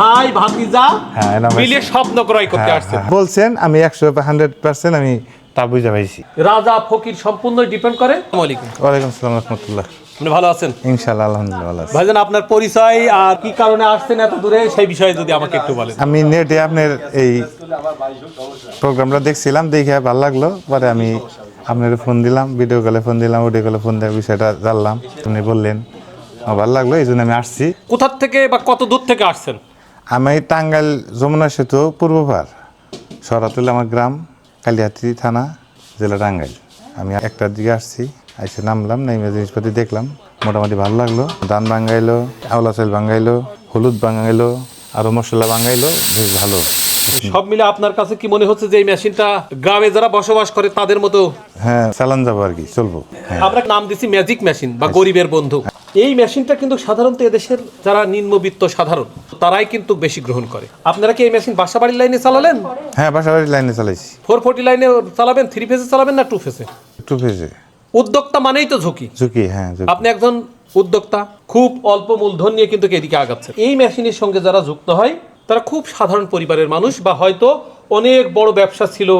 ভাই ভাতিজা হ্যাঁ, মিলে স্বপ্ন ক্রয় করতে হ্যাঁ, আসছেন। হ্যাঁ। বলছেন আমি একশো হান্ড্রেড পার্সেন্ট আমি তা বুঝে পাইছি। রাজা ফকির সম্পূর্ণ ডিপেন্ড করে। আসসালামু ওয়ালাইকুম সালাম রহমতুল্লাহ। আপনি ভালো আছেন? ইনশাল্লাহ আলহামদুলিল্লাহ ভাইজান আপনার পরিচয় আর কি কারণে আসছেন এত দূরে সেই বিষয়ে যদি আমাকে একটু বলেন। আমি নেটে আপনার এই প্রোগ্রামটা দেখছিলাম দেখে ভালো লাগল। পরে আমি আপনার ফোন দিলাম ভিডিও কলে ফোন দিলাম অডিও কলে ফোন দেওয়ার বিষয়টা জানলাম। উনি বললেন আমার ভালো লাগল এই জন্য আমি আসছি। কোথার থেকে বা কত দূর থেকে আসছেন? আমি টাঙ্গাইল যমুনা সেতু পূর্বপার সরাতুল আমার গ্রাম কালিহাতি থানা জেলা টাঙ্গাইল। আমি একটার দিকে আসছি এসে নামলাম নেমে জিনিসপাতি দেখলাম মোটামুটি ভালো লাগল। ধান ভাঙ্গাইলো আওলা চাল ভাঙ্গাইলো হলুদ ভাঙ্গাইলো আরও মশলা ভাঙ্গাইলো বেশ ভালো। সব মিলে আপনার কাছে কি মনে হচ্ছে যে এই মেশিনটা গ্রামে যারা বসবাস করে তাদের মতো হ্যাঁ চালান যাব আর কি চলবো। হ্যাঁ। আমরা নাম দিছি ম্যাজিক মেশিন বা গরিবের বন্ধু। এই মেশিনটা কিন্তু সাধারণত এদেশের যারা নিম্নবিত্ত সাধারণ তারাই কিন্তু বেশি গ্রহণ করে। আপনারা কি এই মেশিন বাসা বাড়ির লাইনে চালালেন? হ্যাঁ বাসাবাড়ি লাইনে চালাইছি। ফোর ফোর্টি লাইনে চালাবেন থ্রি ফেসে চালাবেন না টু ফেসে টু ফেজে। উদ্যোক্তা মানেই তো ঝুঁকি। ঝুঁকি হ্যাঁ ঝুঁকি। আপনি একজন উদ্যোক্তা খুব অল্প মূলধন নিয়ে কিন্তু এদিকে আগাচ্ছে এই মেশিনের সঙ্গে যারা যুক্ত হয় তারা খুব সাধারণ পরিবারের মানুষ বা হয়তো অনেক বড় ব্যবসা ছিল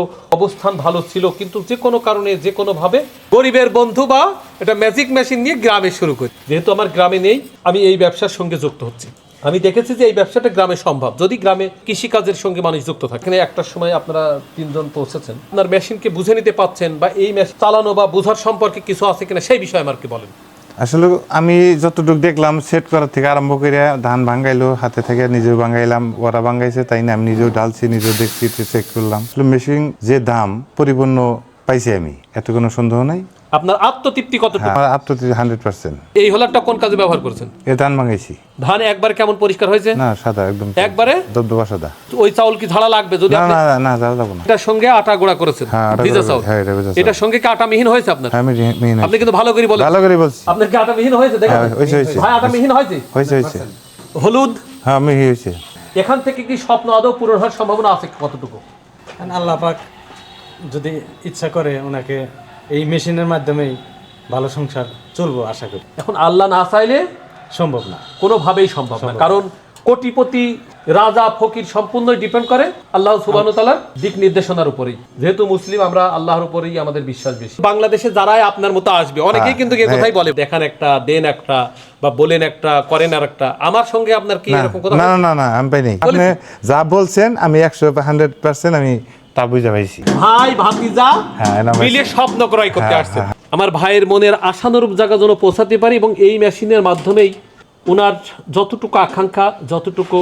অবস্থান ভালো ছিল, কিন্তু যে কোনো কারণে, যে কোনো ভাবে গরিবের বন্ধু বা এটা ম্যাজিক মেশিন নিয়ে গ্রামে শুরু করি। যেহেতু আমার গ্রামে নেই, আমি এই ব্যবসার সঙ্গে যুক্ত হচ্ছি। আমি দেখেছি যে এই ব্যবসাটা গ্রামে সম্ভব। যদি গ্রামে কৃষিকাজের সঙ্গে মানুষ যুক্ত থাকে একটার সময় আপনারা তিনজন পৌঁছেছেন। আপনার মেশিনকে বুঝে নিতে পাচ্ছেন বা এই মেশিন চালানো বা বোঝার সম্পর্কে কিছু আছে কিনা, সেই বিষয়ে আমার কি বলেন। আসলে আমি যতটুকু দেখলাম সেট করার থেকে আরম্ভ করে ধান ভাঙ্গাইলো, হাতে থেকে নিজেও ভাঙ্গাইলাম, ওরা ভাঙ্গাইছে, তাই না? আমি নিজেও ডালছি নিজেও দেখছি, চেক করলাম। আসলে মেশিন যে দাম, পরিপূর্ণ পাইছি আমি। এত কোনো সন্দেহ নাই। আপনার আত্মতৃপ্তি কতটুকু? আমার আত্মতৃপ্তি হান্ড্রেড পার্সেন্ট। এই হোলারটা কোন কাজে ব্যবহার করেছেন? এ ধান ভাঙ্গাইছি ধান একবার কেমন পরিষ্কার হয়েছে? না সাদা একদম একবারে? দবদবা সাদা। ওই চাউল কি ঝাড়া লাগবে যদি না না না যা যাব না। এটার সঙ্গে আটা গুঁড়া করেছেন হ্যাঁ, ভিজা চাউল। হ্যাঁ, এটা ভিজা। এটার সঙ্গে কি আটা মিহিন হয়েছে আপনার? হ্যাঁ, আমি মিহিন আপনি কিন্তু ভালো করে বলেন। ভালো করে বলছি। আপনার কি আটা মিহিন হয়েছে? দেখেন। হ্যাঁ, হয়েছে, হয়েছে। ভাই আটা মিহিন হয়েছে? হয়েছে হয়েছে। হলুদ? হ্যাঁ আমি হয়েছে। এখান থেকে কি স্বপ্ন আদৌ পূরণ হওয়ার সম্ভাবনা আছে কতটুকু? আল্লাহ পাক যদি ইচ্ছা করে ওনাকে এই মেশিনের মাধ্যমেই ভালো সংসার চলবো আশা করি। এখন আল্লাহ না চাইলে সম্ভব না। কোনোভাবেই সম্ভব না। কারণ কোটিপতি রাজা ফকির সম্পূর্ণই ডিপেন্ড করে আল্লাহ সুবাহ তালার দিক নির্দেশনার উপরেই। যেহেতু মুসলিম আমরা আল্লাহর উপরেই আমাদের বিশ্বাস বেশি। বাংলাদেশে যারাই আপনার মতো আসবে অনেকেই কিন্তু এই কথাই বলে দেখান একটা দেন একটা বা বলেন একটা করেন আর একটা আমার সঙ্গে আপনার কি না এরকম কথা না না না না আমি পাইনি। আপনি যা বলছেন আমি একশো হান্ড্রেড পার্সেন্ট আমি তা বুঝে পাইছি ভাই ভাতিজা হ্যাঁ, এনাম মিলে স্বপ্ন ক্রয় করতে হ্যাঁ, আসছে। আমার ভাইয়ের মনের আশানুরূপ জায়গা যেন পৌঁছাতে পারি এবং এই মেশিনের মাধ্যমেই ওনার যতটুকু আকাঙ্ক্ষা যতটুকু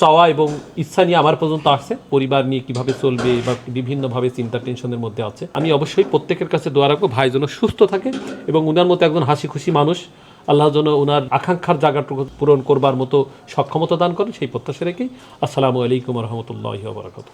চাওয়া এবং ইচ্ছা নিয়ে আমার পর্যন্ত আসছে পরিবার নিয়ে কীভাবে চলবে বা বিভিন্নভাবে চিন্তা টেনশনের মধ্যে আছে। আমি অবশ্যই প্রত্যেকের কাছে দোয়া রাখব ভাই যেন সুস্থ থাকে এবং ওনার মতো একজন হাসি খুশি মানুষ আল্লাহ যেন ওনার আকাঙ্ক্ষার জায়গাটুকু পূরণ করবার মতো সক্ষমতা দান করেন সেই প্রত্যাশা রেখেই। আসসালামু আলাইকুম রহমতুল্লাহ বরাকাত